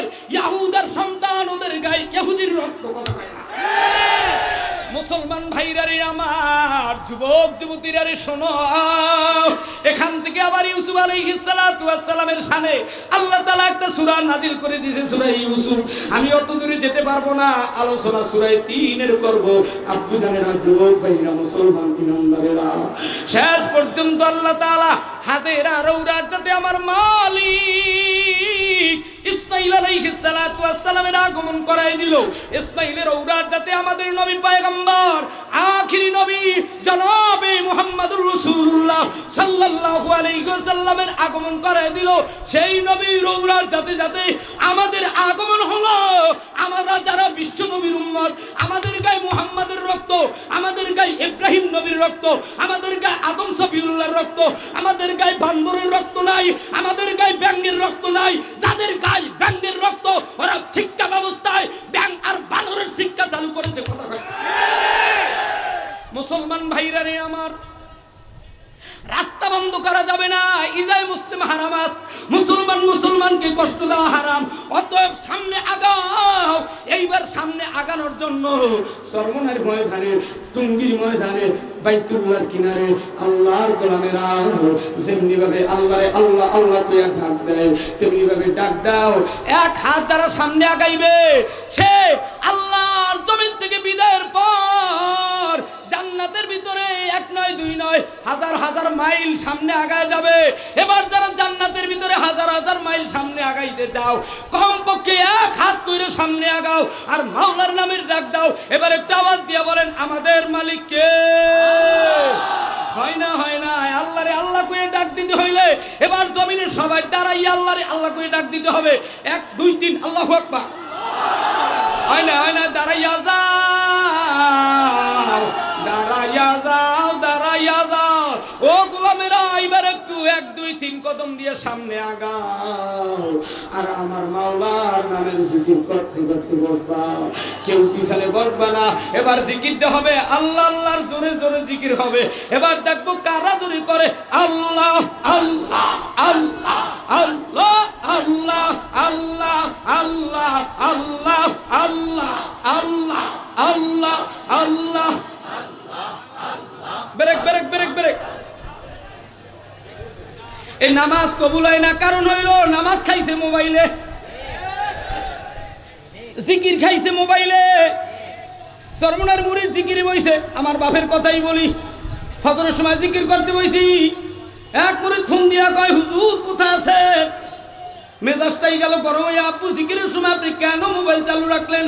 ইসরায়েলের ইয়াহুদার সন্তান ওদের গায়ে ইহুদির রক্ত কথা মুসলমান ভাইরারে আমার, যুবক, যুবতীরারে শোনো। এখান থেকে আবার ইউসুফ আলাইহিস সালামের শানে আল্লাহ তাআলা একটা সূরা নাজিল করে দিয়েছে, সূরা ইউসুফ। আমি অত দূরে যেতে পারব না, আলোচনা সূরা 3 এর করব। আব্বু জানেরা, যুবক ভাইরা মুসলমান ইমানদারেরা, শেষ পর্যন্ত আল্লাহ তাআলা হাতের আর উড়ার যাতে আমার মালিক ইসমাইল আলাইহিস সালাতু ওয়াস সালামের আগমন করাই দিল। ইসমাইলের ঔরার যাতে আমাদের নবী পয়গম্বর, আখিরি নবী জনাবে মুহাম্মদুর রাসূলুল্লাহ সাল্লাল্লাহু আলাইহি ওয়াসাল্লামের আগমন করাই দিল। সেই নবীর ঔরার যাতে যাতে আমাদের আগমন হলো। আমরা যারা বিশ্ব নবীর উম্মত, আমাদের গায়ে মুহাম্মাদের রক্ত, আমাদের গায়ে ইব্রাহিম নবীর রক্ত, আমাদের গায়ে আদম সফিউল্লাহর রক্ত, আমাদের গায়ে বান্দরের রক্ত নাই, আমাদের গায়ে ব্যাঙের রক্ত নাই, যাদের গায়ে ব্যাঙের রক্ত ওরা শিক্ষা ব্যবস্থায় ব্যাং আর বানরের শিক্ষা চালু করেছে কথা মুসলমান ভাইরা রে আমার রাস্তা বন্ধ করা যাবে না। ইজাই মুসলিম হারামাস। মুসলমান মুসলমানকে কষ্ট দেওয়া হারাম। অতএব সামনে আগাও। এইবার সামনে আগানোর জন্য সর্বনার ময়দানে টুঙ্গির ময়দানে, বাইতুল্লাহর কিনারে আল্লাহর গোলামেরা যেমনি ভাবে আল্লাহরে আল্লাহ আল্লাহ কইয়া ডাক দেয় তেমনি ভাবে ডাক দাও। এক হাত যারা সামনে আগাইবে, সে আল্লাহর জমিন থেকে বিদায়ের পর জান্নাতের ভিতরে এক নয়, দুই নয়, হাজার হাজার মাইল সামনে আগায় যাবে। এবার যারা জান্নাতের ভিতরে হাজার হাজার মাইল সামনে আগাইতে চাও, কমপক্ষে এক হাত কইরে সামনে আগাও আর মাওলার নামের ডাক দাও। এবার একটা আওয়াজ দিয়ে বলেন, আমাদের মালিক কে? হয় না হয় না আল্লাহ রে আল্লাহ কয়ে ডাক দিতে হইলে এবার জমিনে সবাই দাঁড়াই আল্লাহ রে আল্লাহ কয়ে ডাক দিতে হবে। এক, দুই, তিন, আল্লাহ হয় না হয় না, দাঁড়াইয়া যাও দাঁড়াইয়া দাঁড়াইয়া যাও ও গোলামেরা এবার একটু এক দুই তিন কদম দিয়ে সামনে আগাও আর আমার মাওলার নামের জিকির করতে করতে বসবা কেউ পিছনে বসবা না এবার জিকিরটা হবে আল্লাহ আল্লাহর জোরে জোরে জিকির হবে এবার দেখব কারা জোরে করে আল্লাহ আল্লাহ আল্লাহ আল্লাহ আল্লাহ আল্লাহ আল্লাহ আল্লাহ আল্লাহ আল্লাহ আল্লাহ আল্লাহ এই নামাজ কবুল হয় না, কারণ হইল নামাজ খাইছে মোবাইলে। জিকির খাইছে মোবাইলে। সর্বনার মুড়ি জিকির বইছে, আমার বাপের কথাই বলি। ফজরের সময় জিকির করতে বইছি। এক করে থুম দিয়া কয়, হুজুর, কোথায় আছে? মেজাজটাই গেল গরম হয়ে আপু, জিকিরের সময় আপনি কেন মোবাইল চালু রাখলেন?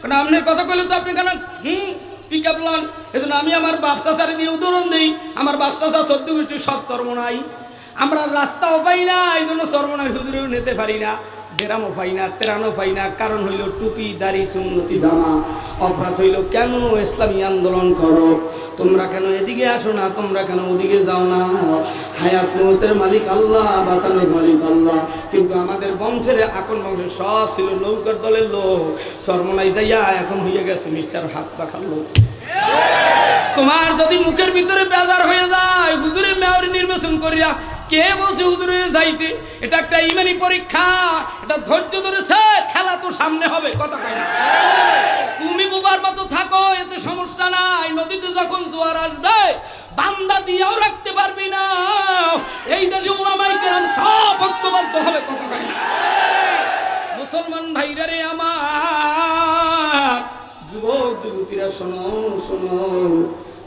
কারণ আপনার কথা কইলে তো আপনি কেন, হুম পিক আপ লন এজন্য আমি আমার ব্যবসা সারি দিয়ে উদাহরণ দিই। আমার সার সদ্য কিছু সব চর্ম নাই। আমরা রাস্তাও পাই না এই জন্য চর্মনার হুজুরেও নিতে পারি না বেরামও পাই না তেরানো পাই না কারণ হইল টুপি দাড়ি সুন্নতি জামা। অপরাধ হইল কেন ইসলামী আন্দোলন করো? তোমরা কেন এদিকে আসো না তোমরা কেন ওদিকে যাও না? হায়াত মতের মালিক আল্লাহ বাঁচানোর মালিক আল্লাহ। কিন্তু আমাদের বংশের আকন বংশের সব ছিল নৌকার দলের লোক। সর্বনাই যাইয়া এখন হয়ে গেছে মিস্টার হাত পাখার লোক। তোমার যদি মুখের ভিতরে বেজার হয়ে যায় হুজুরে মেয়র নির্বাচন করিয়া কে বলছে হুজুরের যাইতে? এটা একটা ইমানি পরীক্ষা। এটা ধৈর্য ধরেছে খেলা তো সামনে হবে, কথা কয় না। তুমি বুবার মতো থাকো, এতে সমস্যা নাই। নদীতে যখন জোয়ার আসবে, বান্দা দিয়েও রাখতে পারবি না। এই দেশে ওলামাই কেরাম সব ঐক্যবদ্ধ হবে, কথা কয় না। মুসলমান ভাইরা রে আমার যুবক যুবতীরা শোনো শোনো।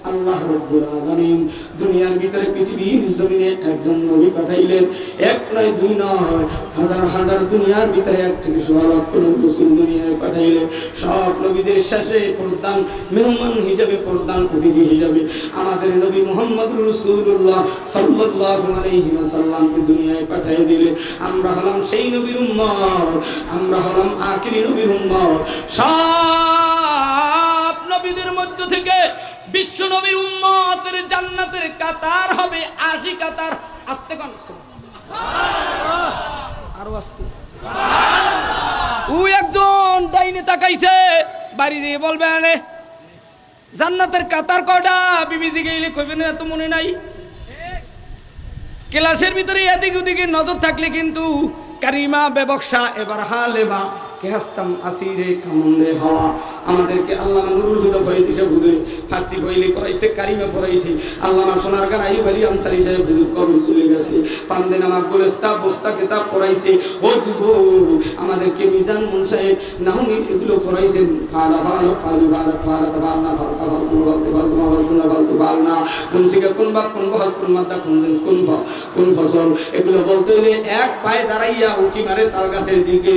আল্লাহ রব্বুল আলামিন দুনিয়ার ভিতরে পৃথিবীর জমিনে একজন নবী পাঠাইলেন। এক নয়, দুই নয়, হাজার হাজার দুনিয়ার ভিতরে এক থেকে সোয়া লক্ষ রাসূল দুনিয়ায় পাঠাইলেন। সব নবীদের শেষে প্রধান মেহমান হিসাবে, প্রধান অতিথি হিসাবে আমাদের নবী মুহাম্মদ রাসূলুল্লাহ সাল্লাল্লাহু আলাইহি ওয়াসাল্লামকে দুনিয়ায় পাঠিয়ে দিলেন। আমরা হলাম সেই নবীর উম্মত, আমরা হলাম আখিরি নবীর উম্মত। সব নবীদের মধ্য থেকে বিশ্ব নবীর উম্মতের জান্নাতের কাতার হবে আশি কাতার। আস্তে কন আরও আস্তে। ও একজন ডাইনে তাকাইছে, বাড়ি দিয়ে বলবে আনে জান্নাতের কাতার কটা বিবিজি কইবে না, এত মনে নাই। ক্লাসের ভিতরে এদিক ওদিকে নজর থাকলে কিন্তু কারিমা বেবকশা এবার হালেবা কে হাস্তাম আসিরে কামন্দে হওয়া আমাদেরকে আল্লাহ নুরুল হুদা দিছে হুজুরে ফার্সি বইলে পড়াইছে কারিমে পড়াইছে আল্লামা সোনার গান আইব আলী আনসারি সাহেব হুজুর কবর চলে গেছে পান্দে নামা গোলেস্তা বস্তা কিতাব পড়াইছে ও যুব আমাদেরকে মিজান মুন সাহেব নাহমি এগুলো পড়াইছেন ফালনা ফালা ফালা কোন বলতে পারব না শুনে বলতে পারব না। কোন শিখে, কোন বাক, কোন বহস, কোন মাদ্দা, কোন কোন কোন ফসল, এগুলো বলতে হলে এক পায়ে দাঁড়াইয়া উকি মারে তাল গাছের দিকে।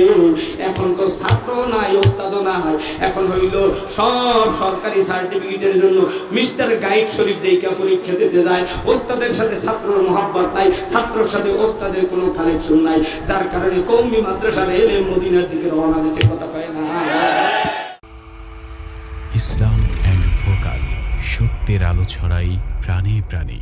এখন তো ছাত্র নাই, ওস্তাদও নাই। এখন হইল সব সরকারি সার্টিফিকেটের জন্য মিস্টার গাইড শরীফ দেইকা পরীক্ষা দিতে যায়। ওস্তাদের সাথে ছাত্রর মোহাব্বত নাই, ছাত্রর সাথে ওস্তাদের কোনো কালেকশন নাই। যার কারণে কৌমি মাদ্রাসার এলে মদিনার দিকে রওনা দিছে, কথা পায় না। ইসলাম সত্যের আলো ছড়াই প্রাণে প্রাণে।